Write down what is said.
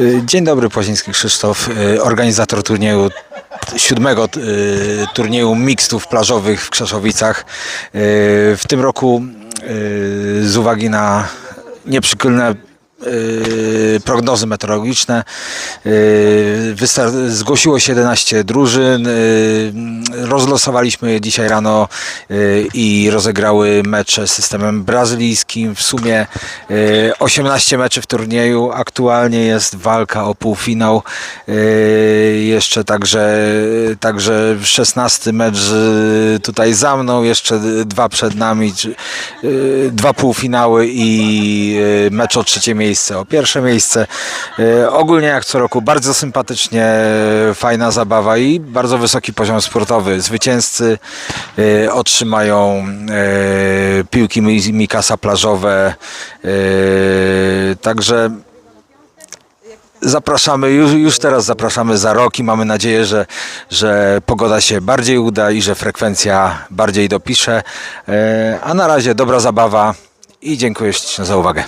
Y, Dzień dobry, Płaziński Krzysztof, y, organizator turnieju siódmego y, turnieju mixtów plażowych w Krzeszowicach. W tym roku z uwagi na nieprzychylne y, prognozy meteorologiczne y, wystar- zgłosiło się 11 drużyn. y, Rozlosowaliśmy je dzisiaj rano y, i rozegrały mecze z systemem brazylijskim. W sumie y, 18 meczy w turnieju. Aktualnie jest walka o półfinał. Y, Jeszcze także, także 16 mecz tutaj za mną, jeszcze dwa przed nami, dwa półfinały i mecz o trzecie miejsce, o pierwsze miejsce. Y, Ogólnie jak co roku bardzo sympatycznie, fajna zabawa i bardzo wysoki poziom sportowy. Zwycięzcy y, otrzymają piłki Mi- Mikasa plażowe, także Zapraszamy, już, już teraz zapraszamy za rok i mamy nadzieję, że, że pogoda się bardziej uda i że frekwencja bardziej dopisze. E, A na razie dobra zabawa i dziękuję za uwagę.